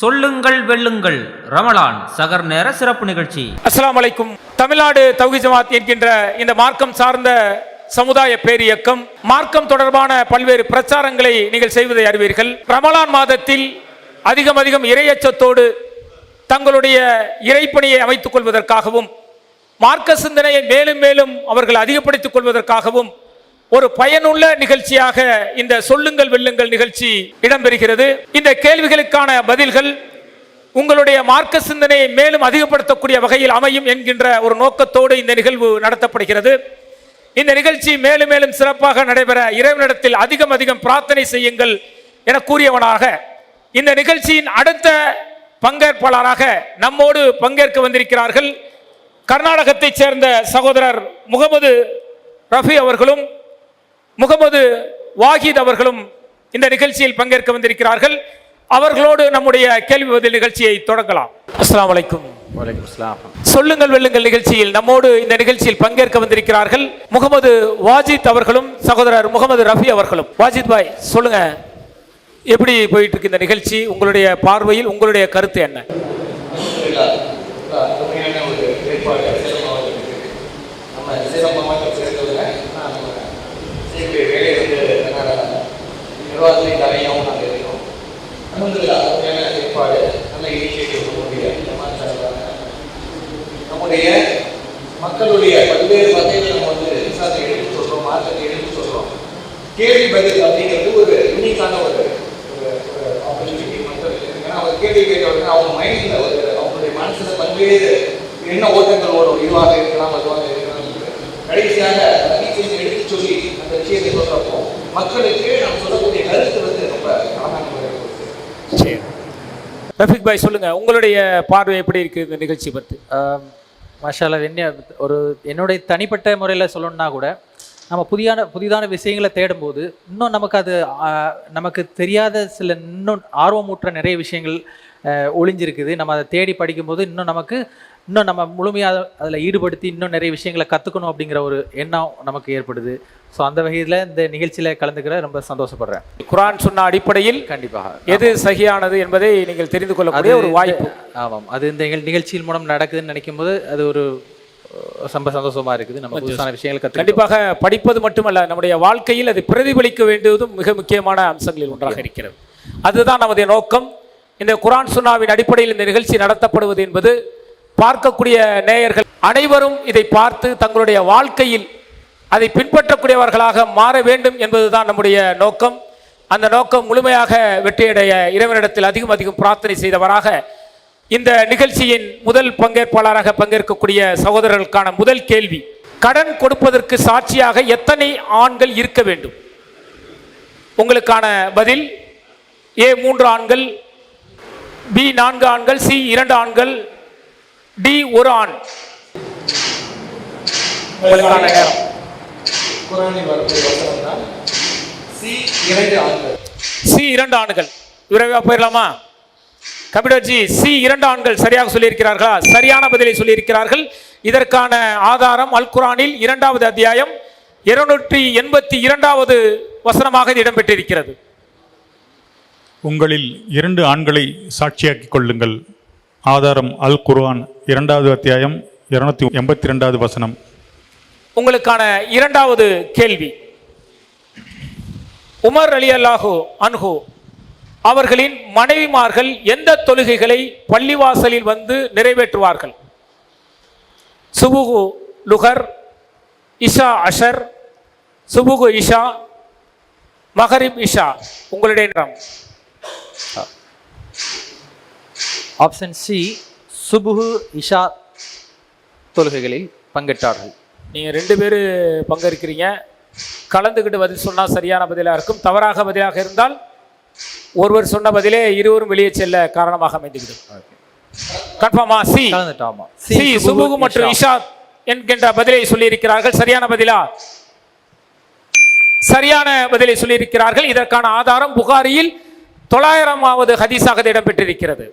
சொல்லுங்கள் வெல்லுங்கள். ரமலான் சகர் நேர சிறப்பு நிகழ்ச்சி. அஸ்லாம் வலைக்கும் தமிழ்நாடு தௌஹி ஜமாத் என்கின்ற இந்த மார்க்கம் சார்ந்த சமுதாய பேரியக்கம் மார்க்கம் தொடர்பான பல்வேறு பிரச்சாரங்களை நீங்கள் செய்வதை அறிவீர்கள். ரமலான் மாதத்தில் அதிகம் அதிகம் இரையச்சத்தோடு தங்களுடைய இறைப்பணியை அமைத்துக் கொள்வதற்காகவும் மார்க்க சிந்தனையை மேலும் மேலும் அவர்கள் அதிகப்படுத்திக் கொள்வதற்காகவும் ஒரு பயனுள்ள நிகழ்ச்சியாக இந்த சொல்லுங்கள் வெல்லுங்கள் நிகழ்ச்சி இடம்பெறுகிறது. இந்த கேள்விகளுக்கான பதில்கள் உங்களுடைய மார்க்க சிந்தனையை மேலும் அதிகப்படுத்தக்கூடிய வகையில் அமையும் என்கின்ற ஒரு நோக்கத்தோடு இந்த நிகழ்வு நடத்தப்படுகிறது. இந்த நிகழ்ச்சி மேலும் மேலும் சிறப்பாக நடைபெற இறைவனிடத்தில் அதிகம் அதிகம் பிரார்த்தனை செய்யுங்கள் என கூறியவனாக இந்த நிகழ்ச்சியின் அடுத்த பங்கேற்பாளராக நம்மோடு பங்கேற்க வந்திருக்கிறார்கள். கர்நாடகத்தைச் சேர்ந்த சகோதரர் முகமது ரஃபி அவர்களும் முகமது வாஹித் அவர்களும் இந்த நிகழ்ச்சியில் பங்கேற்க வந்திருக்கிறார்கள் அவர்களோடு நம்முடைய கேள்வி பதில் நிகழ்ச்சியை தொடங்கலாம் அஸ்ஸலாமு அலைக்கும் வலைக்கம் சொல்லுங்கள் வெல்லுங்கள் நிகழ்ச்சியில் நம்மோடு இந்த நிகழ்ச்சியில் பங்கேற்க வந்திருக்கிறார்கள் முகமது வாஜித் அவர்களும் சகோதரர் முகமது ரஃபி அவர்களும் வாஜித் பாய் சொல்லுங்க எப்படி போயிட்டு இருக்கு இந்த நிகழ்ச்சி உங்களுடைய பார்வையில் உங்களுடைய கருத்து என்ன நம்ம நிர்வாகத்தின் தலையாகவும் நாங்கள் இருக்கோம். அனுமதியில் அருமையான ஏற்பாடு நல்ல இனிஷியேட்டிவ் நம்முடைய ஜமாத் சார்பாக நம்முடைய மக்களுடைய பல்வேறு வகைகளை நம்ம வந்து விசாரத்தை எடுத்து சொல்கிறோம் மாற்றத்தை எடுத்து சொல்கிறோம் கேள்வி பதில் அப்படிங்கிறது ஒரு யூனிக்கான ஒரு ஒரு ஆப்பர்ச்சுனிட்டி மக்களுக்கு ஏன்னா அவர் கேள்வி கேட்கறதுக்கு அவங்க மைண்டில் ஒரு அவங்களுடைய மனசில் பல்வேறு என்ன ஓட்டங்கள் ஓடும் இதுவாக இருக்கலாம் அதுவாக இருக்கலாம் கடைசியாக அதை எடுத்து சொல்லி அந்த விஷயத்தை சொல்கிறப்போ மக்களுக்கு நம்ம சொல்லக்கூடிய கருத்து வந்து ரொம்ப அழகான முறையில் கொடுத்து ரஃபிக் பாய் சொல்லுங்க. உங்களுடைய பார்வை எப்படி இருக்கு இந்த நிகழ்ச்சி பற்றி மாஷால்லா என்ன ஒரு என்னுடைய தனிப்பட்ட முறையில் சொல்லணும்னா கூட நம்ம புதியான புதிதான விஷயங்களை தேடும்போது இன்னும் நமக்கு அது நமக்கு தெரியாத சில இன்னும் ஆர்வமூற்ற நிறைய விஷயங்கள் ஒளிஞ்சிருக்குது. நம்ம அதை தேடி படிக்கும்போது இன்னும் நமக்கு இன்னும் நம்ம முழுமையாக அதில் ஈடுபடுத்தி இன்னும் நிறைய விஷயங்களை கற்றுக்கணும் அப்படிங்கிற ஒரு எண்ணம் நமக்கு ஏற்படுது. ஸோ அந்த வகையில் இந்த நிகழ்ச்சியில் கலந்துக்கிற ரொம்ப சந்தோஷப்படுறேன். குரான் சொன்ன அடிப்படையில் கண்டிப்பாக எது சரியானது என்பதை நீங்கள் தெரிந்து கொள்ளக்கூடிய ஒரு வாய்ப்பு. ஆமாம். அது இந்த நிகழ்- நிகழ்ச்சியின் மூலம் நடக்குதுன்னு நினைக்கும் போது அது ஒரு ரொம்ப சந்தோஷமா இருக்குது. நம்ம புதுசான விஷயங்களை கண்டிப்பாக படிப்பது மட்டுமல்ல நம்முடைய வாழ்க்கையில் அது பிரதிபலிக்க வேண்டியதும் மிக முக்கியமான அம்சங்களில் ஒன்றாக இருக்கிறது. அதுதான் நமது நோக்கம். இந்த குரான் சுன்னாவின் அடிப்படையில் இந்த நிகழ்ச்சி நடத்தப்படுவது என்பது பார்க்கக்கூடிய நேயர்கள் அனைவரும் இதை பார்த்து தங்களுடைய வாழ்க்கையில் அதை பின்பற்றக்கூடியவர்களாக மாற வேண்டும் என்பதுதான் நம்முடைய நோக்கம். அந்த நோக்கம் முழுமையாக வெற்றியடைய இறைவனிடத்தில் அதிகம் அதிகம் பிரார்த்தனை செய்தவராக இந்த நிகழ்ச்சியின் முதல் பங்கேற்பாளராக பங்கேற்கக்கூடிய சகோதரர்களுக்கான முதல் கேள்வி கடன் கொடுப்பதற்கு சாட்சியாக எத்தனை ஆண்கள் இருக்க வேண்டும்? உங்களுக்கான பதில் ஏ மூன்று ஆண்கள் பி நான்கு ஆண்கள் சி இரண்டு ஆண்கள் டி ஒரு ஆண். உங்களுக்கான நேரம். குரானில் வரக்கூடிய வசனம் தான் சி இரண்டு ஆண்கள். சி இரண்டு ஆண்கள். விரைவாக போயிடலாமா? கபிடர்ஜி சி இரண்டு ஆண்கள் சரியாக சொல்லியிருக்கிறார்களா? சரியான பதிலை சொல்லியிருக்கிறார்கள். இதற்கான ஆதாரம் அல் குரானில் இரண்டாவது அத்தியாயம் இருநூற்றி எண்பத்தி இரண்டாவது வசனமாக இது இடம்பெற்றிருக்கிறது. உங்களில் இரண்டு ஆண்களை சாட்சியாக்கிக் கொள்ளுங்கள். ஆதாரம் அல் குர்ஆன் இரண்டாவது அத்தியாயம் இருநூத்தி எண்பத்தி ரெண்டாவது வசனம். உங்களுக்கான இரண்டாவது கேள்வி. உமர் அலி அல்லாஹு அன்ஹு அவர்களின் மனைவிமார்கள் எந்த தொழுகைகளை பள்ளிவாசலில் வந்து நிறைவேற்றுவார்கள்? சுபுகு லுகர் இஷா அஷர் சுபுகு இஷா மஹரிப் இஷா உங்களுடைய நேரம். ஆப்ஷன் சி சுபுகு இஷா தொழுகைகளில் பங்கேற்றார்கள். நீங்கள் ரெண்டு பேர் பங்கேற்கிறீங்க கலந்துக்கிட்டு பதில் சொன்னால் சரியான பதிலாக இருக்கும். தவறாக பதிலாக இருந்தால் ஒருவர் சொன்ன பதிலே இருவரும் வெளியே செல்ல காரணமாக அமைந்துவிடும். கன்ஃபார்மா? சி. கலந்துட்டாமா சி சுபுகு மற்றும் இஷா என்கின்ற பதிலை சொல்லியிருக்கிறார்கள். சரியான பதிலா? சரியான பதிலை சொல்லியிருக்கிறார்கள். இதற்கான ஆதாரம் புகாரியில் தொள்ளாயிரமாவது ஹதீஸாக இடம்பெற்றிருக்கிறது.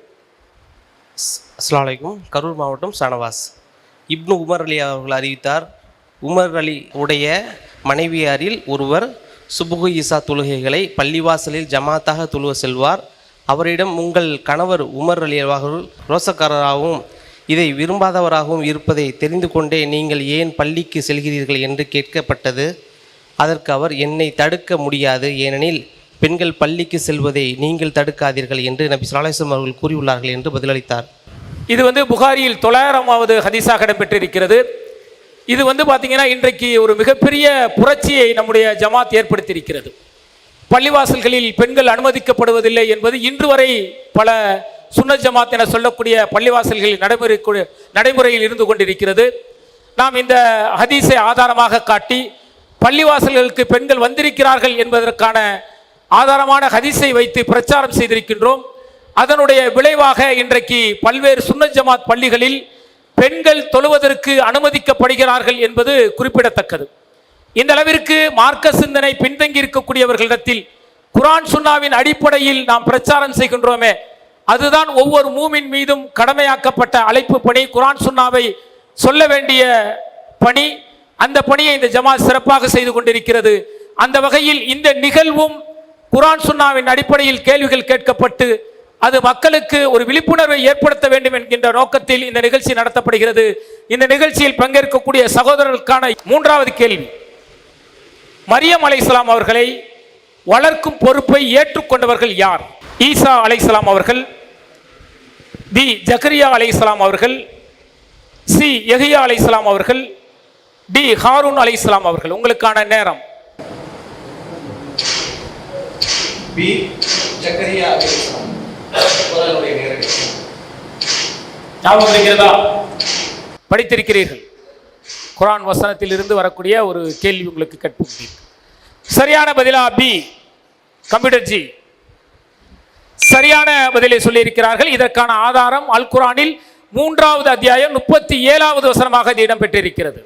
அஸ்ஸலாமு அலைக்கும். கரூர் மாவட்டம் சனவாஸ் இப்னு உமர் அலி அவர்கள் அறிவித்தார் உமர் அலி உடைய மனைவியாரில் ஒருவர் சுபுகு ஈசா தொழுகைகளை பள்ளிவாசலில் ஜமாத்தாக தொழுவ செல்வார். அவரிடம் உங்கள் கணவர் உமர் அலி அவர்கள் ரோசக்காரராகவும் இதை விரும்பாதவராகவும் இருப்பதை தெரிந்து கொண்டே நீங்கள் ஏன் பள்ளிக்கு செல்கிறீர்கள் என்று கேட்கப்பட்டது. அதற்கு அவர் என்னை தடுக்க முடியாது. ஏனெனில் பெண்கள் பள்ளிக்கு செல்வதை நீங்கள் தடுக்காதீர்கள் என்று நபி சொல்லாஹம் அவர்கள் கூறியுள்ளார்கள் என்று பதிலளித்தார். இது வந்து புகாரியில் தொள்ளாயிரமாவது ஹதீஸாக இடம்பெற்றிருக்கிறது. இது வந்து பார்த்தீங்கன்னா இன்றைக்கு ஒரு மிகப்பெரிய புரட்சியை நம்முடைய ஜமாத் ஏற்படுத்தியிருக்கிறது. பள்ளிவாசல்களில் பெண்கள் அனுமதிக்கப்படுவதில்லை என்பது இன்று வரை பல சுன்ன ஜமாத் என சொல்லக்கூடிய பள்ளிவாசல்களில் நடைமுறை நடைமுறையில் இருந்து கொண்டிருக்கிறது. நாம் இந்த ஹதீஸை ஆதாரமாக காட்டி பள்ளிவாசல்களுக்கு பெண்கள் வந்திருக்கிறார்கள் என்பதற்கான ஆதாரமான ஹதீஸை வைத்து பிரச்சாரம் செய்திருக்கின்றோம். அதனுடைய விளைவாக இன்றைக்கு பல்வேறு சுன்ன ஜமாத் பள்ளிகளில் பெண்கள் தொழுவதற்கு அனுமதிக்கப்படுகிறார்கள் என்பது குறிப்பிடத்தக்கது. இந்த அளவிற்கு மார்க்க சிந்தனை பின்தங்கி இருக்கக்கூடியவர்களிடத்தில் குரான் சுன்னாவின் அடிப்படையில் நாம் பிரச்சாரம் செய்கின்றோமே அதுதான் ஒவ்வொரு மூமின் மீதும் கடமையாக்கப்பட்ட அழைப்பு பணி. குரான் சுன்னாவை சொல்ல வேண்டிய பணி அந்த பணியை இந்த ஜமா சிறப்பாக செய்து கொண்டிருக்கிறது. அந்த வகையில் இந்த நிகழ்வும் குரான் சுன்னாவின் அடிப்படையில் கேள்விகள் கேட்கப்பட்டு அது மக்களுக்கு ஒரு விழிப்புணர்வை ஏற்படுத்த வேண்டும் என்கின்ற நோக்கத்தில் இந்த நிகழ்ச்சி நடத்தப்படுகிறது. இந்த நிகழ்ச்சியில் பங்கேற்கக்கூடிய சகோதரர்களுக்கான மூன்றாவது கேள்வி. மரியம் அலைசலாம் அவர்களை வளர்க்கும் பொறுப்பை ஏற்றுக்கொண்டவர்கள் யார்? ஈசா அலைசலாம் அவர்கள் தி ஜக்கரியா அலைஹிஸ்ஸலாம் அவர்கள் சி யஹியா அலைசலாம் அவர்கள் டி ஹாரூன் அலைஹிஸ்ஸலாம் அவர்கள். உங்களுக்கான நேரம். பி ஜக்கரியா அலைஹிஸ்ஸலாம் நேரடி ஞாபகம் இருக்கிறதா? படித்திருக்கிறீர்கள். குரான் வசனத்தில் இருந்து வரக்கூடிய ஒரு கேள்வி உங்களுக்கு கற்பு சரியான பதிலா பி கம்ப்யூட்டர் ஜி சரியான பதிலை சொல்லியிருக்கிறார்கள். இதற்கான ஆதாரம் அல் குரானில் மூன்றாவது அத்தியாயம் முப்பத்தி ஏழாவது வசனமாக இது இடம்பெற்றிருக்கிறது.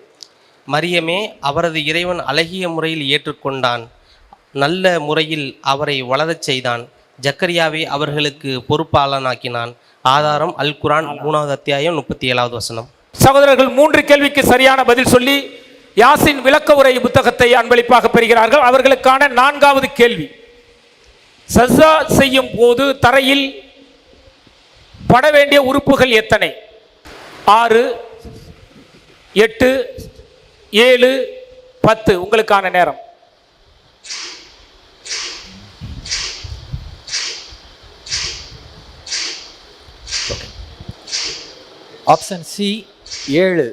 மரியமே அவரது இறைவன் அழகிய முறையில் ஏற்றுக்கொண்டான். நல்ல முறையில் அவரை வளரச் செய்தான். ஜக்கரியாவை அவர்களுக்கு பொறுப்பாளனாக்கினான். ஆதாரம் அல் குரான் மூணாவது அத்தியாயம் முப்பத்தி ஏழாவது வசனம். சகோதரர்கள் மூன்று கேள்விக்கு சரியான பதில் சொல்லி யாசின் விளக்க உரை புத்தகத்தை அன்பளிப்பாக பெறுகிறார்கள். அவர்களுக்கான நான்காவது கேள்வி. சஸ்ஸா செய்யும் போது தரையில் பட வேண்டிய உறுப்புகள் எத்தனை? ஆறு எட்டு ஏழு பத்து. உங்களுக்கான நேரம். ஆப்ஷன் சி ஏழு.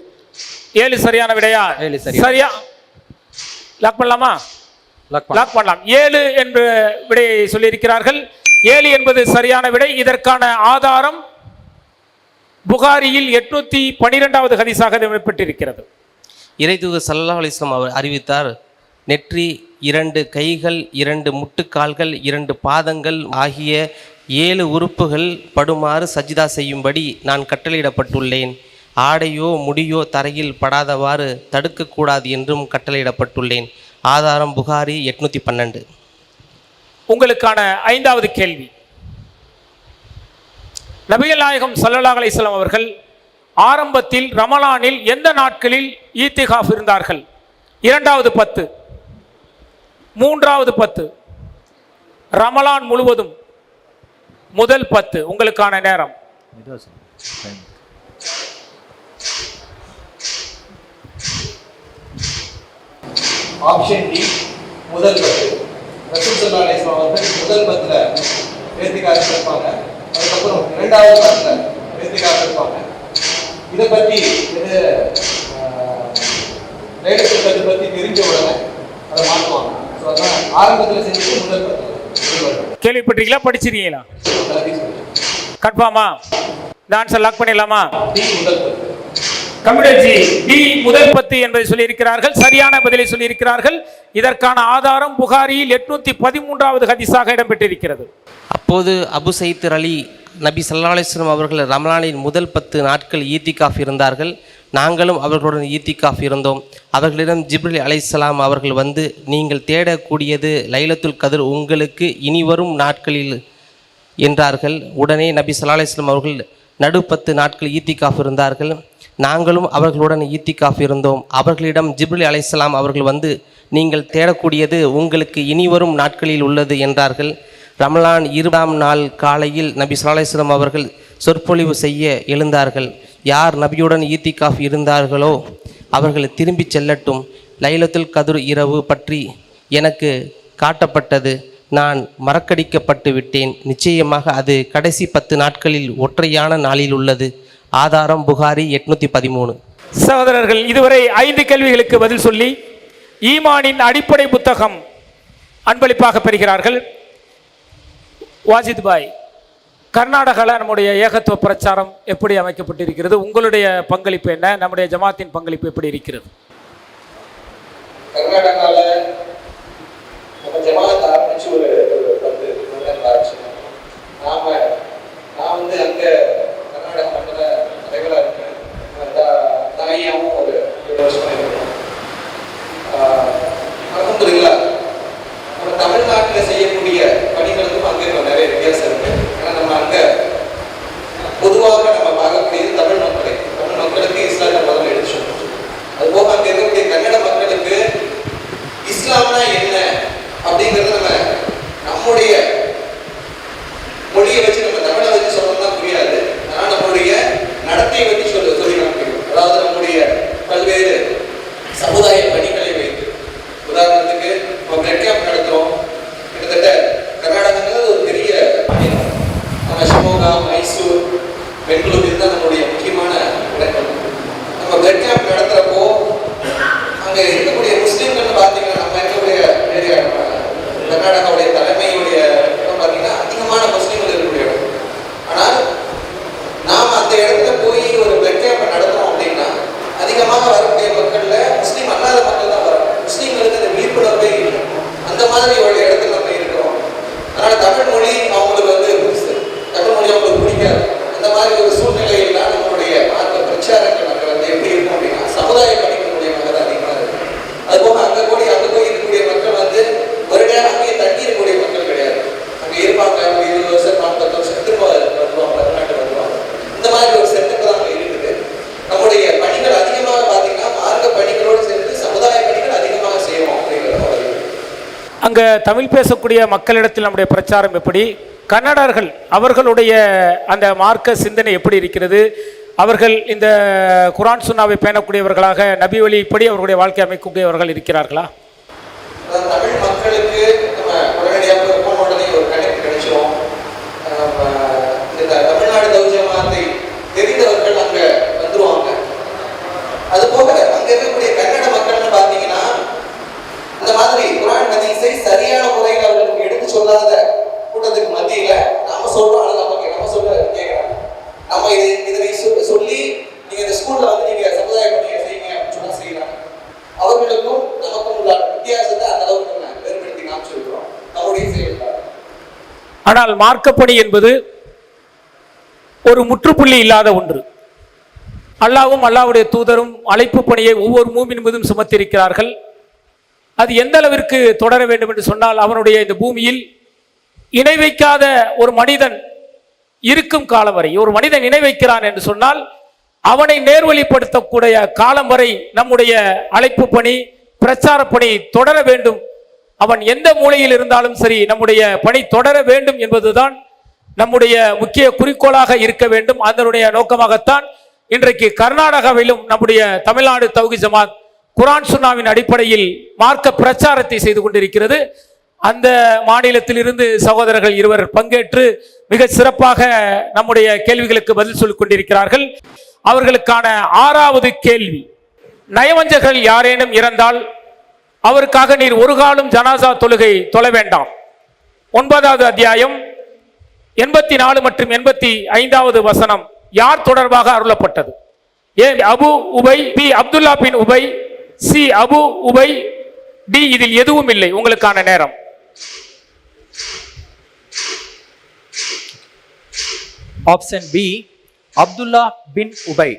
ஏழு சரியான விடையா? ஏழு சரியா. சரியா. லாக் பண்ணலாமா? லாக் பண்ணு. லாக் பண்ணலாம். ஏழு என்ற விடையை சொல்லியிருக்கிறார்கள். ஏழு என்பது சரியான விடை. இதற்கான ஆதாரம் புகாரியில் எட்நூத்தி பனிரெண்டாவது ஹதீஸாக இடம்பெற்றிருக்கிறது இறைதூது சல்லல்லாஹு அலைஹி வஸல்லம் அவர் அறிவித்தார் நெற்றி இரண்டு கைகள் இரண்டு முட்டுக்கால்கள் இரண்டு பாதங்கள் ஆகிய ஏழு உறுப்புகள் படுமாறு சஜிதா செய்யும்படி நான் கட்டளையிடப்பட்டுள்ளேன். ஆடையோ முடியோ தரையில் படாதவாறு தடுக்கக்கூடாது என்றும் கட்டளையிடப்பட்டுள்ளேன். ஆதாரம் புகாரி எட்நூற்றி பன்னெண்டு. உங்களுக்கான ஐந்தாவது கேள்வி. நபிகள் நாயகம் சல்லல்லாஹ் அலிஸ்லாம் அவர்கள் ஆரம்பத்தில் ரமலானில் எந்த நாட்களில் ஈத்திகாஃப் இருந்தார்கள்? இரண்டாவது பத்து. மூன்றாவது பத்து. ரமலான் முழுவதும் முதல் பத்து. உங்களுக்கான நேரம். ஆப்ஷன் டி முதல் பத்து. ரசூல் சல்லா அலிஸ்லாம் அவர்கள் முதல் பத்துல வேத்திக்காக இருப்பாங்க. அதுக்கப்புறம் இரண்டாவது பத்துல இருப்பாங்க. இதை பற்றி இது லேட்டஸ்ட் பத்தி பத்தி தெரிஞ்ச உடனே அதை மாற்றுவாங்க ஸோ அதான் ஆரம்பத்தில் செஞ்சது முதல் கேள்விப்பட்டிருக்கீங்களா? படிச்சிருக்கீங்களா. கன்ஃபார்மா? இந்த ஆன்சர் லாக் பண்ணிடலாமா? கம்ப்யூட்டர்ஜி டி முதல் பத்து என்பதை சொல்லியிருக்கிறார்கள். சரியான பதிலை சொல்லியிருக்கிறார்கள். இதற்கான ஆதாரம் புகாரியில் எட்நூத்தி பதிமூன்றாவது ஹதீஸாக இடம்பெற்றிருக்கிறது. அப்போது அபு சைத்தர் அலி நபி ஸல்லல்லாஹு அலைஹி வஸல்லம் அவர்கள் ரமலானின் முதல் பத்து நாட்கள் ஈத்திகாஃப் இருந்தார்கள். நாங்களும் அவர்களுடன் ஈத்திகாஃப் இருந்தோம். அவர்களிடம் ஜிப்ரில் அலைசலாம் அவர்கள் வந்து நீங்கள் தேடக்கூடியது லைலத்துல் கதிர் உங்களுக்கு இனிவரும் நாட்களில் என்றார்கள். உடனே நபி ஸல்லல்லாஹு அலிஸ்லாம் அவர்கள் நடு பத்து நாட்கள் ஈத்திகாஃப் இருந்தார்கள். நாங்களும் அவர்களுடன் ஈத்திகாஃப் இருந்தோம். அவர்களிடம் ஜிப்ரில் அலைசலாம் அவர்கள் வந்து நீங்கள் தேடக்கூடியது உங்களுக்கு இனிவரும் நாட்களில் உள்ளது என்றார்கள். ரமலான் இருபதாம் நாள் காலையில் நபி ஸல்லல்லாஹு அவர்கள் சொற்பொழிவு செய்ய எழுந்தார்கள். யார் நபியுடன் ஈத்திகாஃப் இருந்தார்களோ அவர்கள் திரும்பிச் செல்லட்டும். லைலத்துல் கதுர் இரவு பற்றி எனக்கு காட்டப்பட்டது. நான் மறக்கடிக்கப்பட்டு விட்டேன். நிச்சயமாக அது கடைசி பத்து நாட்களில் ஒற்றையான நாளில் உள்ளது. ஆதாரம் புகாரி எட்நூற்றி பதிமூணு சகோதரர்கள் இதுவரை ஐந்து கேள்விகளுக்கு பதில் சொல்லி ஈமானின் அடிப்படை புத்தகம் அன்பளிப்பாக பெறுகிறார்கள். வாஜித் பாய். கர்நாடகாவில் நம்முடைய ஏகத்துவ பிரச்சாரம் எப்படி அமைக்கப்பட்டிருக்கிறது? உங்களுடைய பங்களிப்பு என்ன? நம்முடைய ஜமாத்தின் பங்களிப்பு எப்படி இருக்கிறது? கர்நாடகாவில் நம்ம ஜமாத் ஆரம்பிச்சு ஒரு ஒரு பத்து வருடங்கள் ஆச்சு நாம நான் வந்து அங்க கர்நாடக மண்டல தலைவராக இருக்கேன் தா- தாயாவும் ஒரு ஏழு வருஷமா இருக்கேன் அலமதுல்லா நம்ம தமிழ்நாட்டில் செய்யக்கூடிய பணிகளுக்கும் அங்கே இப்போ நிறைய வித்தியாசம் இருக்கு ஏன்னா நம்ம அங்க பொதுவாக நம்ம பார்க்கக்கூடியது தமிழ் மக்களை தமிழ் மக்களுக்கு இஸ்லாமிய மதம் எடுத்து சொல்லணும் அது போக அங்க இருக்கக்கூடிய கன்னட மக்களுக்கு இஸ்லாம்னா என்ன அப்படிங்கறத நம்ம நம்முடைய மொழியை வச்சு நம்ம தமிழை வச்சு சொல்லணும்னா புரியாது ஆனா நம்மளுடைய நடத்தையை வச்சு சொல்ல சொல்லி காமிக்கணும் அதாவது நம்முடைய பல்வேறு சமுதாய பணிகளை வைத்து உதாரணத்துக்கு நம்ம பிளட் கேம்ப் நடத்துறோம் கிட்டத்தட்ட கர்நாடகாங்கிறது ஒரு பெரிய மாநிலம் நம்ம ஷிமோகா மைசூர் பெங்களூர் இதுதான் நம்மளுடைய முக்கியமான இடங்கள் நம்ம பிளட் கேம்ப் நடத்துறப்போ அங்க இருக்கக்கூடிய முஸ்லீம்கள் பாத்தீங்கன்னா நம்ம இருக்கக்கூடிய ஏரியா கர்நாடகாவுடைய தலைமையுடைய இடம் பாத்தீங்கன்னா அதிகமான முஸ்லீம்கள் இருக்கக்கூடிய இடம் ஆனால் நாம அந்த இடத்துல போய் ஒரு பிளட் கேம்ப் நடத்துறோம் அப்படின்னா அதிகமாக வரக்கூடிய மக்கள்ல முஸ்லீம் அல்லாத மக்கள் தான் வரும் முஸ்லீம்களுக்கு அந்த விழிப்புணர்வே இல்லை அந்த மாதிரி ஒரு இடத்துல நம்ம இருக்கிறோம் அதனால தமிழ் மொழி அவங்களுக்கு வந்து புதுசு. தமிழ் மொழி அவங்களுக்கு பிடிக்காது அந்த மாதிரி ஒரு சூழ்நிலையில் தான் நம்மளுடைய மார்க்க பிரச்சாரங்கள் அங்கே வந்து எப்படி இருக்கும் அப்படின்னா சமுதாய பணிகள் மூலியமாக தான் அதிகமாக இருக்கும் அதுபோக அங்கே கூடிய அங்கே போய் இருக்கக்கூடிய மக்கள் வந்து ஒரு நேரம் அங்கேயே தங்கி இருக்கக்கூடிய மக்கள் கிடையாது அங்கே இருப்பாங்க ஒரு இருபது வருஷம் நாற்பது வருஷம் திரும்ப வருவாங்க தமிழ்நாட்டு வருவாங்க இந்த மாதிரி ஒரு செட்டப் தான் அங்கே இருக்குது நம்முடைய பணிகள் அதிகமாக பார்த்தீங்கன்னா மார்க்க பணிகளோடு சேர்ந்து சமுதாய பணிகள் அதிகமாக செய்வோம் அப்படிங்கிறத வரையும் அங்கே தமிழ் பேசக்கூடிய மக்களிடத்தில் நம்முடைய பிரச்சாரம் எப்படி? கன்னடர்கள் அவர்களுடைய அந்த மார்க்க சிந்தனை எப்படி இருக்கிறது? அவர்கள் இந்த குரான் சுன்னாவை பேணக்கூடியவர்களாக நபி வழி இப்படி அவர்களுடைய வாழ்க்கை அமைக்கக்கூடியவர்கள் இருக்கிறார்களா அதாவது தமிழ் மக்களுக்கு நம்ம உடனடியாக ஒரு போன உடனே ஒரு கனெக்ட் கிடைச்சிரும் நம்ம இந்த த- தமிழ்நாடு தௌஜமாத்தை தெரிந்தவர்கள் அங்க வந்துருவாங்க அது போக அங்க இருக்கக்கூடிய கன்னட மக்கள்னு பாத்தீங்கன்னா இந்த மாதிரி குரான் ஹதீஸை சரியான முறையில் அவர்களுக்கு எடுத்து சொல்லாத கூட்டத்துக்கு மத்தியில நாம சொல்றோம் ஆனா நமக்கு நம்ம சொல்ல கேட்கறாங்க நம்ம இது இதனை சொ- சொல்லி நீங்க இந்த ஸ்கூல்ல வந்து நீங்க சமுதாய பணியை செய்யுங்க அப்படின்னு சொன்னா செய்யறாங்க அவர்களுக்கும் நமக்கும் உள்ள வித்தியாசத்தை அந்த அளவுக்கு நம்ம வேறுபடுத்தி காமிச்சிருக்கிறோம். நம்முடைய செயல்பாடு. ஆனால் மார்க்கப்பணி என்பது ஒரு முற்றுப்புள்ளி இல்லாத ஒன்று. அல்லாவும் அல்லாவுடைய தூதரும் அழைப்பு பணியை ஒவ்வொரு மூமின் மீதும் சுமத்திருக்கிறார்கள் அது எந்த அளவிற்கு தொடர வேண்டும் என்று சொன்னால் அவனுடைய இந்த பூமியில் இணை வைக்காத ஒரு மனிதன் இருக்கும் காலம் வரை ஒரு மனிதன் இணை வைக்கிறான் என்று சொன்னால் அவனை நேர்வழிப்படுத்தக்கூடிய காலம் வரை நம்முடைய அழைப்பு பணி பிரச்சார பணி தொடர வேண்டும். அவன் எந்த மூலையில் இருந்தாலும் சரி நம்முடைய பணி தொடர வேண்டும் என்பதுதான் நம்முடைய முக்கிய குறிக்கோளாக இருக்க வேண்டும். அதனுடைய நோக்கமாகத்தான் இன்றைக்கு கர்நாடகாவிலும் நம்முடைய தமிழ்நாடு தௌகி ஜமாத் குரான் சுன்னாவின் அடிப்படையில் மார்க்க பிரச்சாரத்தை செய்து கொண்டிருக்கிறது. அந்த மாநிலத்திலிருந்து சகோதரர்கள் இருவர் பங்கேற்று மிக சிறப்பாக நம்முடைய கேள்விகளுக்கு பதில் சொல்லிக் கொண்டிருக்கிறார்கள். அவர்களுக்கான ஆறாவது கேள்வி. நயவஞ்சகர்கள் யாரேனும் இறந்தால் அவருக்காக நீர் ஒரு காலம் ஜனாசா தொழுகை தொழ வேண்டாம். ஒன்பதாவது அத்தியாயம் எண்பத்தி நாலு மற்றும் எண்பத்தி ஐந்தாவது வசனம் யார் தொடர்பாக அருளப்பட்டது? A Abu Ubay B Abdullah bin Ubay C Abu Ubay D இதில் எதுவும் இல்லை. உங்களுக்கான நேரம். Option B Abdullah bin Ubay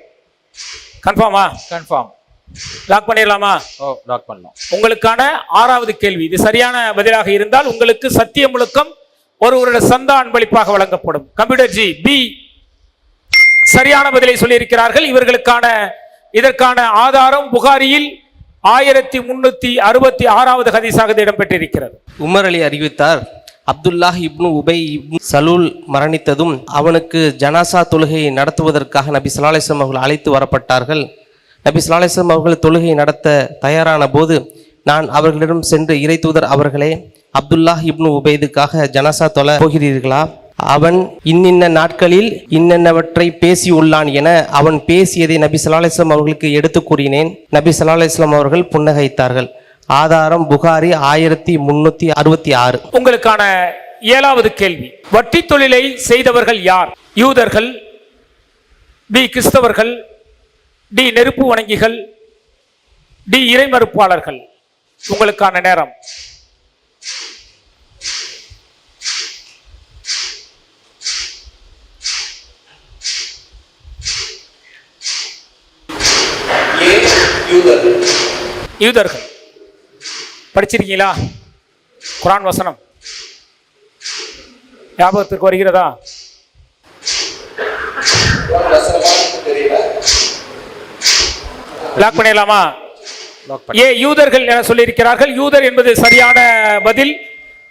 கன்ஃபார்மா கன்ஃபார்ம் லாக் பண்ணிடலாமா? ஓ லாக் பண்ணலாம். உங்களுக்கான ஆறாவது கேள்வி. இது சரியான பதிலாக இருந்தால் உங்களுக்கு சத்திய முழுக்கம் ஒருவருடைய சந்தா அன்பளிப்பாக வழங்கப்படும். கம்ப்யூட்டர் ஜி பி சரியான பதிலை சொல்லியிருக்கிறார்கள். இவர்களுக்கான இதற்கான ஆதாரம் புகாரியில் ஆயிரத்தி முன்னூத்தி அறுபத்தி ஆறாவது ஹதீஸாக இடம்பெற்றிருக்கிறது. உமர் அலி அறிவித்தார் அப்துல்லாஹ் இப்னு உபை இப்னு சலூல் மரணித்ததும் அவனுக்கு ஜனாசா தொழுகையை நடத்துவதற்காக நபி சலாலிசம் அவர்கள் அழைத்து வரப்பட்டார்கள். நபி சலாலிசம் அவர்கள் தொழுகையை நடத்த தயாரான போது நான் அவர்களிடம் சென்று இறை தூதர் அவர்களே அப்துல்லாஹ் இப்னு உபைதுக்காக ஜனாசா தொலை போகிறீர்களா? அவன் இன்னின்ன நாட்களில் இன்னென்னவற்றை பேசி உள்ளான் என அவன் பேசியதை நபி ஸல்லல்லாஹு அவர்களுக்கு எடுத்து கூறினேன். நபி ஸல்லல்லாஹு அவர்கள் புன்னகைத்தார்கள். ஆதாரம் புகாரி ஆயிரத்தி முன்னூத்தி அறுபத்தி ஆறு. உங்களுக்கான ஏழாவது கேள்வி. வட்டி தொழிலை செய்தவர்கள் யார்? யூதர்கள் பி கிறிஸ்தவர்கள் டி நெருப்பு வணங்கிகள் டி இறை மறுப்பாளர்கள். உங்களுக்கான நேரம் ஏ யூதர்கள். யூதர்கள். படிச்சிருக்கீங்களா? குரான் வசனம். ஞாபகத்திற்கு வருகிறதா? லாக் பண்ணிடலாமா? ஏ யூதர்கள் என சொல்லியிருக்கிறார்கள்? யூதர் என்பது சரியான பதில்.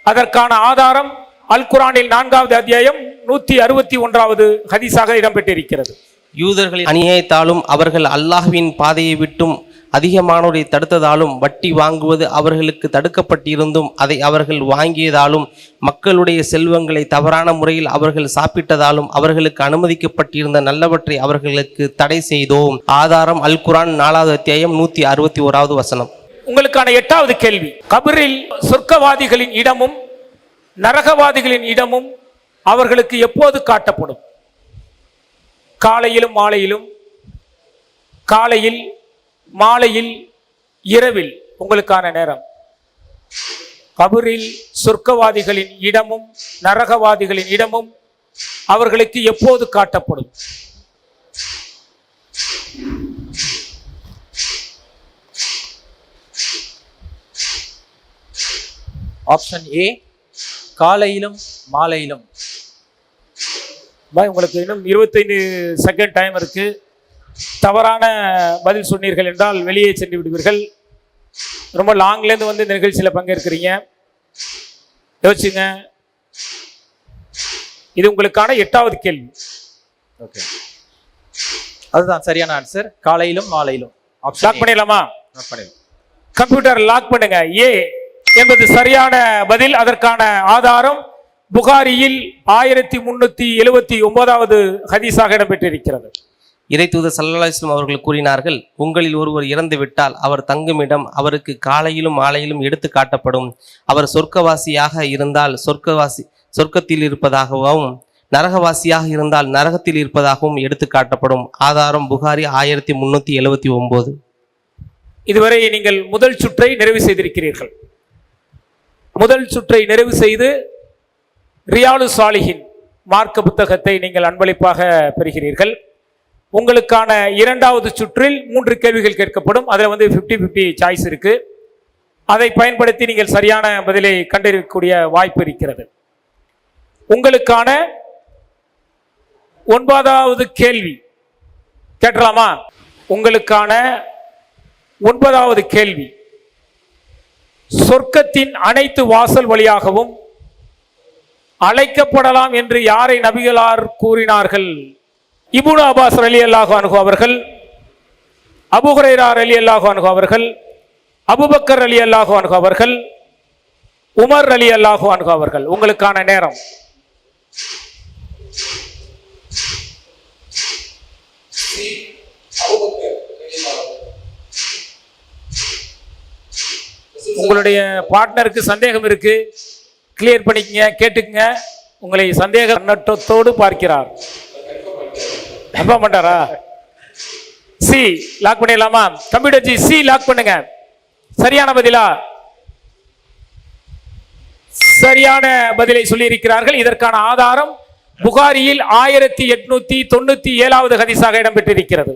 அதற்கான ஆதாரம் அல் குரானில் நான்காவது அத்தியாயம் நூத்தி அறுபத்தி ஒன்றாவது ஹதீஸாக இடம்பெற்றிருக்கிறது. யூதர்களின் அநியாயத்தாலும் அவர்கள் அல்லாஹ்வின் பாதையை விட்டும் அதிகமானோரை தடுத்ததாலும் வட்டி வாங்குவது அவர்களுக்கு தடுக்கப்பட்டிருந்தும் அதை அவர்கள் வாங்கியதாலும் மக்களுடைய செல்வங்களை தவறான முறையில் அவர்கள் சாப்பிட்டதாலும் அவர்களுக்கு அனுமதிக்கப்பட்டிருந்த நல்லவற்றை அவர்களுக்கு தடை செய்தோம். ஆதாரம் அல் குரான் நாலாவது அத்தியாயம் நூத்தி அறுபத்தி ஓராவது வசனம். உங்களுக்கான எட்டாவது கேள்வி. கபரில் சொர்க்கவாதிகளின் இடமும் நரகவாதிகளின் இடமும் அவர்களுக்கு எப்போது காட்டப்படும்? காலையிலும் மாலையிலும் காலையில் மாலையில் இரவில் உங்களுக்கான நேரம். கபரில் சொர்க்கவாதிகளின் இடமும் நரகவாதிகளின் இடமும் அவர்களுக்கு எப்போது காட்டப்படும்? ஆப்ஷன் ஏ காலையிலும் மாலையிலும். பாய் உங்களுக்கு இன்னும் இருபத்தைந்து செகண்ட் டைம் இருக்கு. தவறான பதில் சொன்னீர்கள் என்றால் வெளியே சென்று விடுவீர்கள். ரொம்ப லாங்லேருந்து வந்து இந்த நிகழ்ச்சியில் பங்கேற்கிறீங்க. யோசிச்சுங்க. இது உங்களுக்கான எட்டாவது கேள்வி. ஓகே அதுதான் சரியான ஆன்சர் காலையிலும் மாலையிலும். லாக் பண்ணிடலாமா? கம்ப்யூட்டர் லாக் பண்ணுங்க. ஏ என்பது சரியான பதில். அதற்கான ஆதாரம் புகாரியில் ஆயிரத்தி முன்னூத்தி எழுவத்தி ஒன்பதாவது ஹதீஸாக இடம்பெற்றிருக்கிறது. இறை தூதர் சல்லல்லாஹு அவர்கள் கூறினார்கள் உங்களில் ஒருவர் இறந்து விட்டால் அவர் தங்குமிடம் அவருக்கு காலையிலும் மாலையிலும் எடுத்து காட்டப்படும். அவர் சொர்க்கவாசியாக இருந்தால் சொர்க்கவாசி சொர்க்கத்தில் இருப்பதாகவும் நரகவாசியாக இருந்தால் நரகத்தில் இருப்பதாகவும் எடுத்து காட்டப்படும். ஆதாரம் புகாரி ஆயிரத்தி முன்னூற்றி எழுவத்தி ஒம்பது. இதுவரை நீங்கள் முதல் சுற்றை நிறைவு செய்திருக்கிறீர்கள். முதல் சுற்றை நிறைவு செய்து ரியாலு சாலிஹின் மார்க்க புத்தகத்தை நீங்கள் அன்பளிப்பாக பெறுகிறீர்கள். உங்களுக்கான இரண்டாவது சுற்றில் மூன்று கேள்விகள் கேட்கப்படும். அதில் வந்து 50 50 சாய்ஸ் இருக்குது அதை பயன்படுத்தி நீங்கள் சரியான பதிலை கண்டறியக்கூடிய வாய்ப்பு இருக்கிறது. உங்களுக்கான ஒன்பதாவது கேள்வி. கேட்டலாமா உங்களுக்கான ஒன்பதாவது கேள்வி. சொர்க்கத்தின் அனைத்து வாசல் வழியாகவும் அழைக்கப்படலாம் என்று யாரை நபிகளார் கூறினார்கள்? இபுனு அபாஸ் அலி அல்லாஹு அனுகு அவர்கள் அபுஹுரைரார் அலி அல்லாஹு அனுகு அவர்கள் அபுபக்கர் அலி அல்லாஹு அனுகு அவர்கள் உமர் அலி அல்லாஹு அனுகு அவர்கள். உங்களுக்கான நேரம். உங்களுடைய பார்ட்னருக்கு சந்தேகம் இருக்கு கிளியர் பண்ணிக்கங்க கேட்டுக்கங்க. உங்களை சந்தேக நட்டத்தோடு பார்க்கிறார். நம்ப மாட்டாரா? சி லாக் பண்ணிடலாமா? கம்ப்யூட்டர் ஜி சி லாக் பண்ணுங்க. சரியான பதிலா? சரியான பதிலை சொல்லியிருக்கிறார்கள். இதற்கான ஆதாரம் புகாரியில் ஆயிரத்தி எட்நூத்தி தொண்ணூத்தி ஏழாவது ஹதீஸாக இடம்பெற்றிருக்கிறது.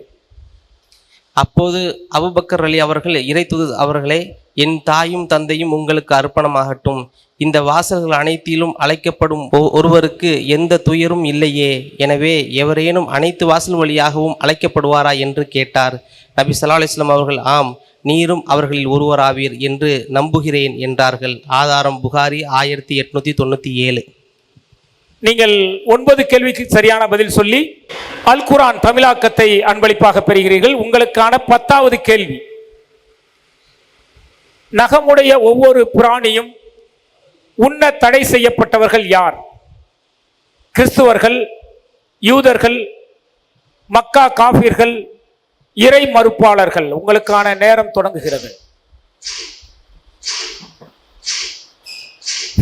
அப்போது அபுபக்கர் அலி அவர்கள் இறை அவர்களே என் தாயும் தந்தையும் உங்களுக்கு அர்ப்பணமாகட்டும். இந்த வாசல்கள் அனைத்திலும் அழைக்கப்படும் ஒ- ஒருவருக்கு எந்த துயரும் இல்லையே. எனவே எவரேனும் அனைத்து வாசல் வழியாகவும் அழைக்கப்படுவாரா என்று கேட்டார். நபி சல்லா அலிஸ்லாம் அவர்கள் ஆம் நீரும் அவர்களில் ஒருவராவீர் என்று நம்புகிறேன் என்றார்கள். ஆதாரம் புகாரி ஆயிரத்தி எட்நூத்தி தொண்ணூற்றி ஏழு. நீங்கள் ஒன்பது கேள்விக்கு சரியான பதில் சொல்லி அல் குரான் தமிழாக்கத்தை அன்பளிப்பாக பெறுகிறீர்கள். உங்களுக்கான பத்தாவது கேள்வி. நகமுடைய ஒவ்வொரு பிராணியும் உண்ண தடை செய்யப்பட்டவர்கள் யார்? கிறிஸ்துவர்கள் யூதர்கள் மக்கா காஃபிர்கள் இறை மறுப்பாளர்கள். உங்களுக்கான நேரம் தொடங்குகிறது.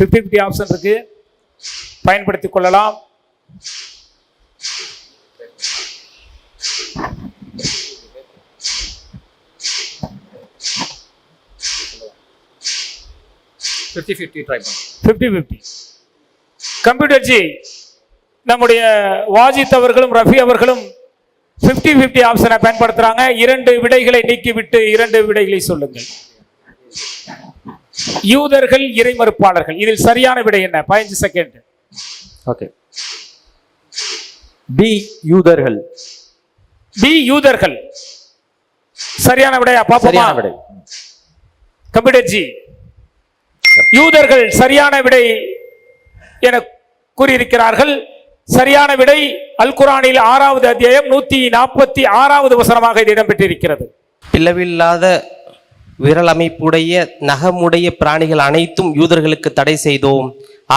50 50 ஆப்ஷன் இருக்கு. பயன்படுத்திக் கொள்ளலாம். ஃபிஃப்டி ஃபிஃப்டி ட்ரை பண்ணுறோம் ஃபிஃப்டி ஃபிஃப்டி கம்ப்யூட்டர் ஜி நம்முடைய வாஜித் அவர்களும் ரஃபி அவர்களும் ஃபிஃப்டி ஃபிஃப்டி ஆப்ஷனை பயன்படுத்துறாங்க. இரண்டு விடைகளை நீக்கிவிட்டு இரண்டு விடைகளை சொல்லுங்கள். யூதர்கள் இறை மறுப்பாளர்கள். இதில் சரியான விடை என்ன? பதினஞ்சு செகண்ட் ஓகே பி யூதர்கள். பி யூதர்கள். சரியான விடையா? பாப்போமா சரியான விடை. கம்ப்யூட்டர் ஜி யூதர்கள் சரியான விடை என கூறியிருக்கிறார்கள். சரியான விடை அல் குரானில் ஆறாவது அத்தியாயம் நூத்தி நாற்பத்தி ஆறாவது வசனமாக இது இடம்பெற்றிருக்கிறது. பிளவில்லாத விரல் அமைப்புடைய நகமுடைய பிராணிகள் அனைத்தும் யூதர்களுக்கு தடை செய்தோம்.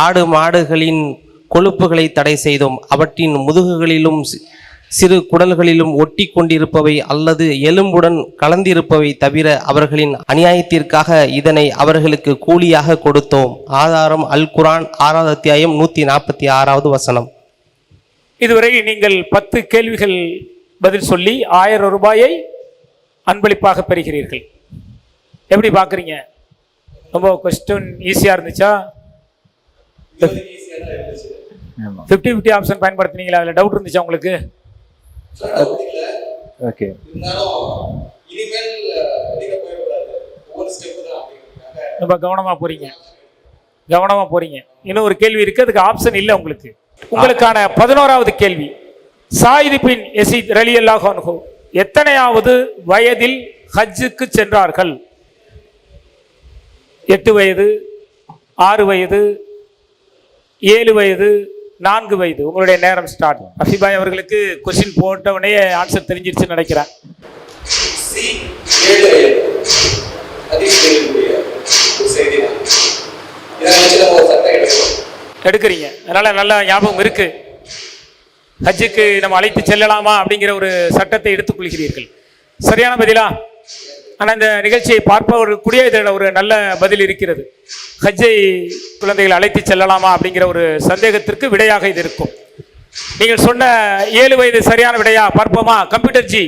ஆடு மாடுகளின் கொழுப்புகளை தடை செய்தோம். அவற்றின் முதுகுகளிலும் சிறு குடல்களிலும் ஒட்டி கொண்டிருப்பவை அல்லது எலும்புடன் கலந்திருப்பவை தவிர அவர்களின் அநியாயத்திற்காக இதனை அவர்களுக்கு கூலியாக கொடுத்தோம். ஆதாரம் அல் குரான் ஆறாவது அத்தியாயம் நூற்றி நாற்பத்தி ஆறாவது வசனம். இதுவரை நீங்கள் பத்து கேள்விகள் பதில் சொல்லி ஆயிரம் ரூபாயை அன்பளிப்பாக பெறுகிறீர்கள். எப்படி பார்க்குறீங்க? ரொம்ப கொஸ்டின் ஈஸியாக இருந்துச்சா? ஃபிஃப்டி ஃபிஃப்டி ஆப்ஷன் பயன்படுத்துனீங்களா? அதில் டவுட் இருந்துச்சா உங்களுக்கு? ஓகே ரொம்ப கவனமாக போறீங்க. கவனமாக போறீங்க. இன்னும் ஒரு கேள்வி இருக்கு. அதுக்கு ஆப்ஷன் இல்லை உங்களுக்கு. உங்களுக்கான பதினோராவது கேள்வி. சாயிது பின் எசித் ரலி அல்லாஹ் எத்தனையாவது வயதில் ஹஜ்ஜுக்கு சென்றார்கள்? எட்டு வயது ஆறு வயது ஏழு வயது நான்கு வயது. உங்களுடைய நேரம் ஸ்டார்ட் அஃபிபாய் அவர்களுக்கு கொஸ்டின் போட்ட உடனே ஆன்சர் தெரிஞ்சிருச்சுன்னு நினைக்கிறேன். எடுக்கிறீங்க. அதனால நல்ல ஞாபகம் இருக்கு. ஹஜ்ஜுக்கு நம்ம அழைத்து செல்லலாமா அப்படிங்கிற ஒரு சட்டத்தை எடுத்துக்கொள்கிறீர்கள் சரியான பதிலா? ஆனால் இந்த நிகழ்ச்சியை பார்ப்பவர்கள் கூட இதில் ஒரு நல்ல பதில் இருக்கிறது. ஹஜ்ஜை குழந்தைகளை அழைத்து செல்லலாமா அப்படிங்கிற ஒரு சந்தேகத்திற்கு விடையாக இது இருக்கும். நீங்கள் சொன்ன ஏழு வயது சரியான விடையா? பார்ப்போமா? கம்ப்யூட்டர் ஜி.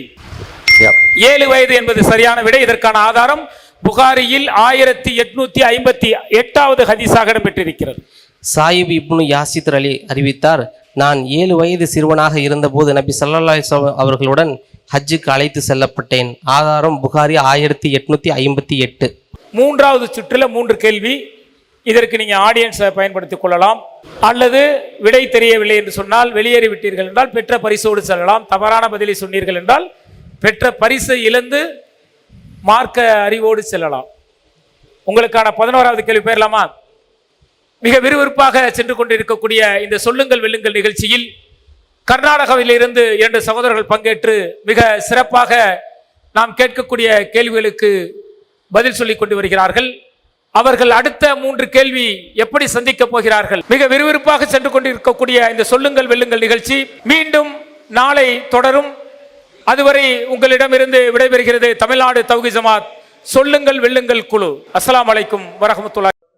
ஏழு வயது என்பது சரியான விடை. இதற்கான ஆதாரம் புகாரியில் ஆயிரத்தி எட்நூத்தி ஐம்பத்தி எட்டாவது ஹதீஸாக இடம்பெற்றிருக்கிறது. சாயிப் இப்னு யாசித் அலி அறிவித்தார் நான் ஏழு வயது சிறுவனாக இருந்தபோது நபி சல்லா அவர்களுடன் ஹஜ்ஜுக்கு அழைத்து செல்லப்பட்டேன். ஆதாரம் புகாரி ஆயிரத்தி எட்நூத்தி ஐம்பத்தி எட்டு. மூன்றாவது சுற்றில் மூன்று கேள்வி. இதற்கு நீங்கள் ஆடியன்ஸை பயன்படுத்திக் கொள்ளலாம். அல்லது விடை தெரியவில்லை என்று சொன்னால் வெளியேறி விட்டீர்கள் என்றால் பெற்ற பரிசோடு செல்லலாம். தவறான பதிலை சொன்னீர்கள் என்றால் பெற்ற பரிசை இழந்து மார்க்க அறிவோடு செல்லலாம். உங்களுக்கான பதினோராவது கேள்வி பெயர்லாமா மிக விறுவிறுப்பாக சென்று கொண்டிருக்கக்கூடிய இந்த சொல்லுங்கள் வெல்லுங்கள் நிகழ்ச்சியில் கர்நாடகாவில் இருந்து இரண்டு சகோதரர்கள் பங்கேற்று மிக சிறப்பாக நாம் கேட்கக்கூடிய கேள்விகளுக்கு பதில் சொல்லிக் கொண்டு வருகிறார்கள். அவர்கள் அடுத்த மூன்று கேள்வி எப்படி சந்திக்க போகிறார்கள்? மிக விறுவிறுப்பாக சென்று கொண்டிருக்கக்கூடிய இந்த சொல்லுங்கள் வெல்லுங்கள் நிகழ்ச்சி மீண்டும் நாளை தொடரும். அதுவரை உங்களிடமிருந்து விடைபெறுகிறது தமிழ்நாடு தௌகி ஜமாத் சொல்லுங்கள் வெல்லுங்கள் குழு. அஸ்லாம் வலைக்கும் வரகமத்துல்லா